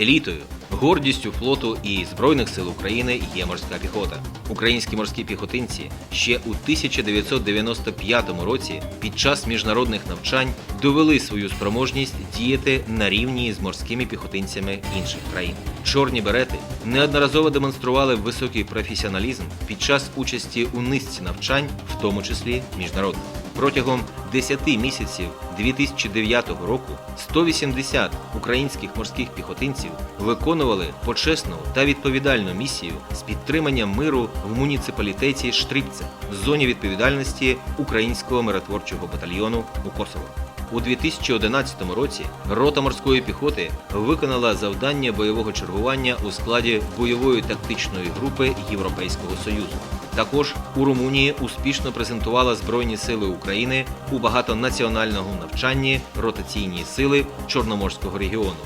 Елітою, гордістю флоту і збройних сил України є морська піхота. Українські морські піхотинці ще у 1995 році під час міжнародних навчань довели свою спроможність діяти на рівні з морськими піхотинцями інших країн. Чорні берети неодноразово демонстрували високий професіоналізм під час участі у низці навчань, в тому числі міжнародних. Протягом 10 місяців 2009 року 180 українських морських піхотинців виконували почесну та відповідальну місію з підтримання миру в муніципалітеті Штрипце в зоні відповідальності українського миротворчого батальйону у Косово. У 2011 році рота морської піхоти виконала завдання бойового чергування у складі бойової тактичної групи Європейського Союзу. Також у Румунії успішно презентувала Збройні сили України у багатонаціональному навчанні ротаційні сили Чорноморського регіону.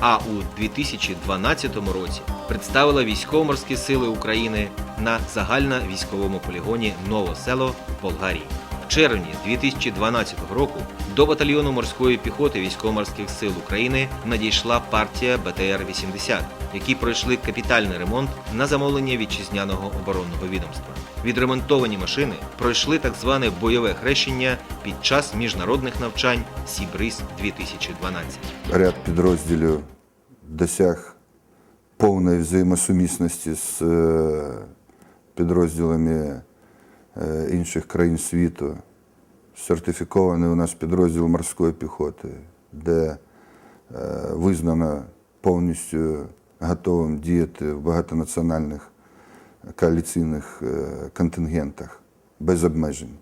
А у 2012 році представила військово-морські сили України на загальновійськовому полігоні Новосело в Болгарії. Червні 2012 року до батальйону морської піхоти військово-морських сил України надійшла партія БТР-80, які пройшли капітальний ремонт на замовлення вітчизняного оборонного відомства. Відремонтовані машини пройшли так зване бойове хрещення під час міжнародних навчань Сібриз 2012 Ряд підрозділів досяг повної взаємосумісності з е, підрозділами інших країн світу. Сертифікований у нас підрозділ морської піхоти, де е, визнано повністю готовим діяти в багатонаціональних коаліційних е, контингентах без обмежень.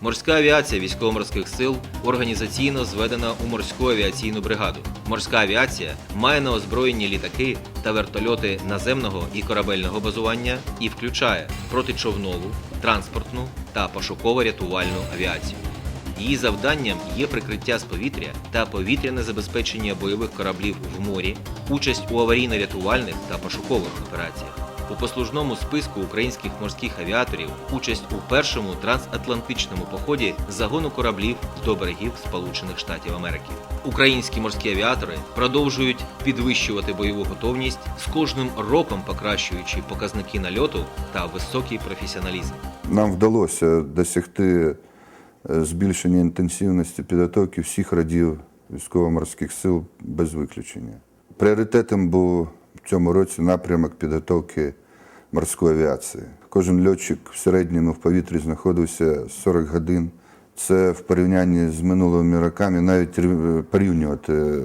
Морська авіація військово-морських сил організаційно зведена у морську авіаційну бригаду. Морська авіація має на озброєнні літаки та вертольоти наземного і корабельного базування і включає протичовнову, транспортну та пошуково-рятувальну авіацію. Її завданням є прикриття з повітря та повітряне забезпечення бойових кораблів в морі, участь у аварійно-рятувальних та пошукових операціях. У послужному списку українських морських авіаторів участь у першому трансатлантичному поході загону кораблів до берегів Сполучених Штатів Америки. Українські морські авіатори продовжують підвищувати бойову готовність з кожним роком покращуючи показники нальоту та високий професіоналізм. Нам вдалося досягти е, збільшення інтенсивності підготовки всіх родів військово-морських сил без виключення. Пріоритетом був цьому році напрямок підготовки морської авіації. Кожен льотчик в середньому в повітрі знаходився 40 годин. Це в порівнянні з минулими роками навіть порівнювати е,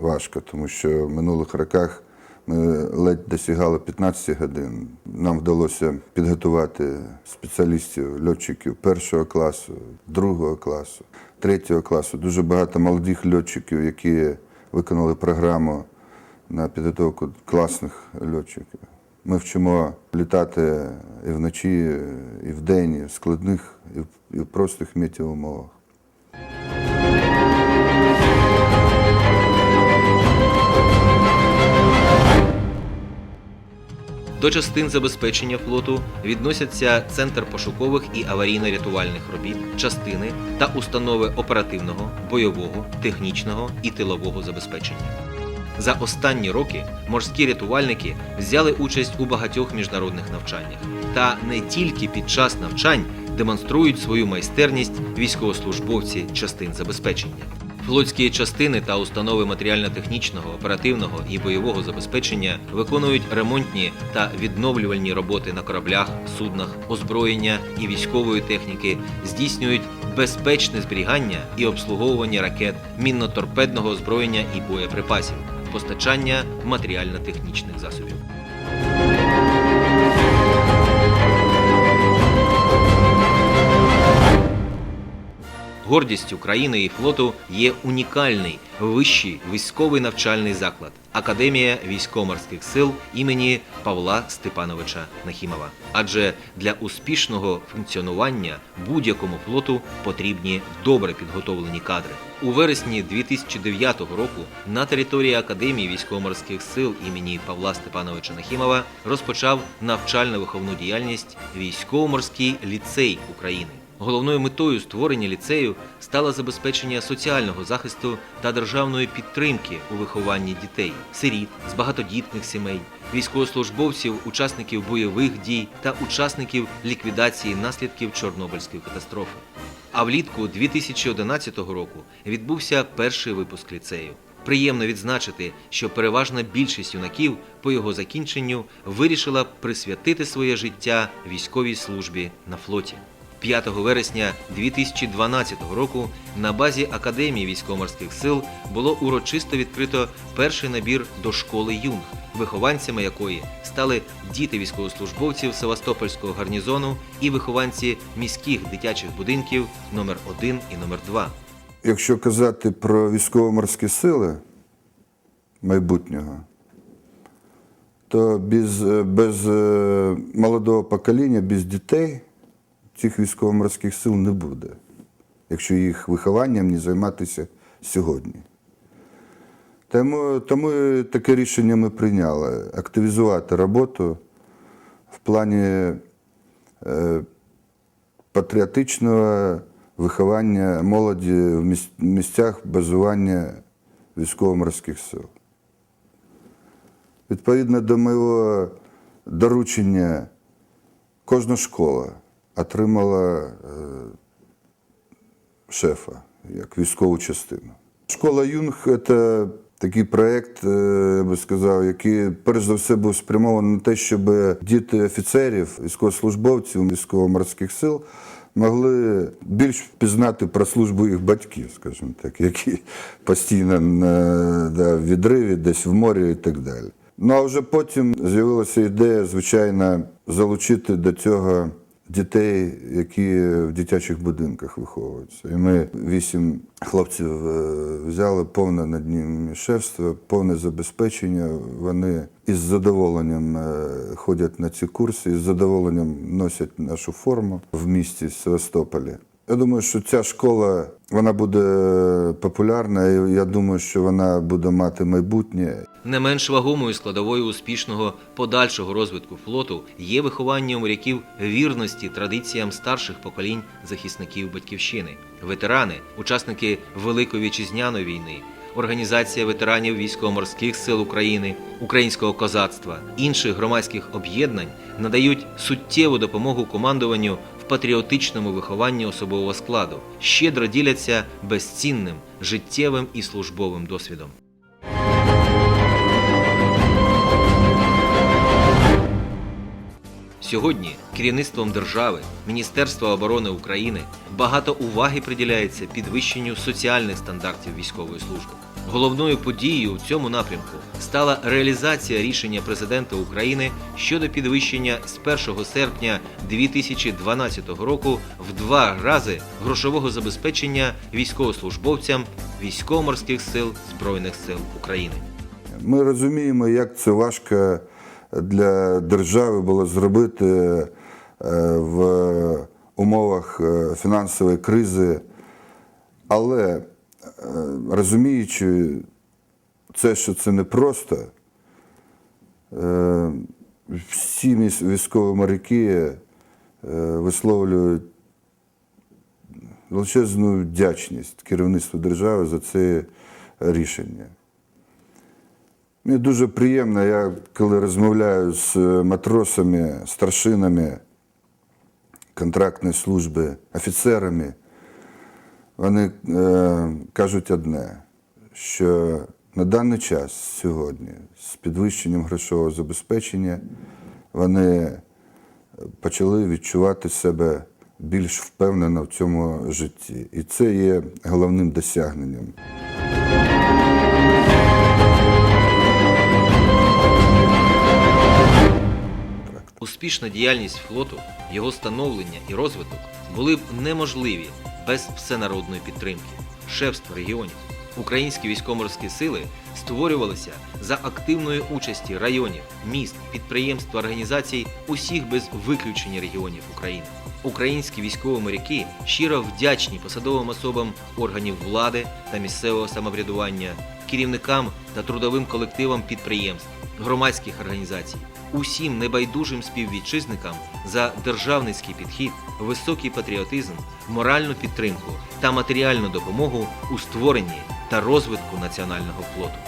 важко, тому що в минулих роках ми ледь досягали 15 годин. Нам вдалося підготувати спеціалістів, льотчиків першого класу, другого класу, третього класу. Дуже багато молодих льотчиків, які виконали програму на підготовку класних льотчиків. Ми вчимо літати і вночі, і вдень, і в складних, і в, простих метеоумовах. До частин забезпечення флоту відносяться Центр пошукових і аварійно-рятувальних робіт, частини та установи оперативного, бойового, технічного і тилового забезпечення. За останні роки морські рятувальники взяли участь у багатьох міжнародних навчаннях. Та не тільки під час навчань демонструють свою майстерність військовослужбовці частин забезпечення. Флотські частини та установи матеріально-технічного, оперативного і бойового забезпечення виконують ремонтні та відновлювальні роботи на кораблях, суднах, озброєння і військової техніки, здійснюють безпечне зберігання і обслуговування ракет, мінно-торпедного озброєння і боєприпасів, постачання матеріально-технічних засобів. Гордістю країни і флоту є унікальний вищий військовий навчальний заклад Академія військово-морських сил імені Павла Степановича Нахімова. Адже для успішного функціонування будь-якому флоту потрібні добре підготовлені кадри. У вересні 2009 року на території Академії військово-морських сил імені Павла Степановича Нахімова розпочав навчально-виховну діяльність військово-морський ліцей України. Головною метою створення ліцею стало забезпечення соціального захисту та державної підтримки у вихованні дітей, сиріт з багатодітних сімей, військовослужбовців, учасників бойових дій та учасників ліквідації наслідків Чорнобильської катастрофи. А влітку 2011 року відбувся перший випуск ліцею. Приємно відзначити, що переважна більшість юнаків по його закінченню вирішила присвятити своє життя військовій службі на флоті. 5 вересня 2012 року на базі Академії військово-морських сил було урочисто відкрито перший набір до школи юнг, вихованцями якої стали діти військовослужбовців Севастопольського гарнізону і вихованці міських дитячих будинків номер 1 і номер 2 Якщо казати про військово-морські сили майбутнього, то без, без е, молодого покоління, без дітей цих військово-морських сил не буде, якщо їх вихованням не займатися сьогодні. Тому, тому таке рішення ми прийняли активізувати роботу в плані е, патріотичного виховання молоді в місцях базування військово-морських сил. Відповідно до моєго доручення, кожна школа отримала е, шефа як військову частину. Школа Юнг це такий проєкт, е, я би сказав, який перш за все був спрямований на те, щоб діти офіцерів, військовослужбовців військово-морських сил могли більш впізнати про службу їх батьків, скажімо так, які постійно на да, відриві, десь в морі і так далі. Ну а вже потім з'явилася ідея, звичайно, залучити до цього дітей, які в дитячих будинках виховуються. І ми вісім хлопців е, взяли повне над ним шефство, повне забезпечення. Вони із задоволенням е, ходять на ці курси, із задоволенням носять нашу форму в місті Севастополі. Я думаю, що ця школа вона буде популярна, і я думаю, що вона буде мати майбутнє. Не менш вагомою складовою успішного подальшого розвитку флоту є виховання моряків вірності традиціям старших поколінь захисників батьківщини, ветерани, учасники Великої вітчизняної війни, організація ветеранів військово-морських сил України, українського козацтва, інших громадських об'єднань надають суттєву допомогу командуванню патріотичному вихованні особового складу, щедро діляться безцінним життєвим і службовим досвідом. Сьогодні керівництвом держави, Міністерства оборони України багато уваги приділяється підвищенню соціальних стандартів військової служби. Головною подією у цьому напрямку стала реалізація рішення президента України щодо підвищення з 1 серпня 2012 року в два рази грошового забезпечення військовослужбовцям військово-морських сил Збройних сил України. Ми розуміємо, як це важко для держави було зробити е, в умовах е, фінансової кризи, але розуміючи це, що це непросто, е, всі військові моряки е, висловлюють величезну вдячність керівництву держави за це рішення. Мені дуже приємно, я коли розмовляю з матросами, старшинами контрактної служби, офіцерами, вони е, кажуть одне, що на даний час сьогодні з підвищенням грошового забезпечення вони почали відчувати себе більш впевнено в цьому житті. І це є головним досягненням. Успішна діяльність флоту, його становлення і розвиток були б неможливі без всенародної підтримки, шефства регіонів. Українські військово-морські сили створювалися за активної участі районів, міст, підприємств, організацій усіх без виключення регіонів України. Українські військові моряки щиро вдячні посадовим особам органів влади та місцевого самоврядування, керівникам та трудовим колективам підприємств, громадських організацій, усім небайдужим співвітчизникам за державницький підхід, високий патріотизм, моральну підтримку та матеріальну допомогу у створенні та розвитку національного флоту.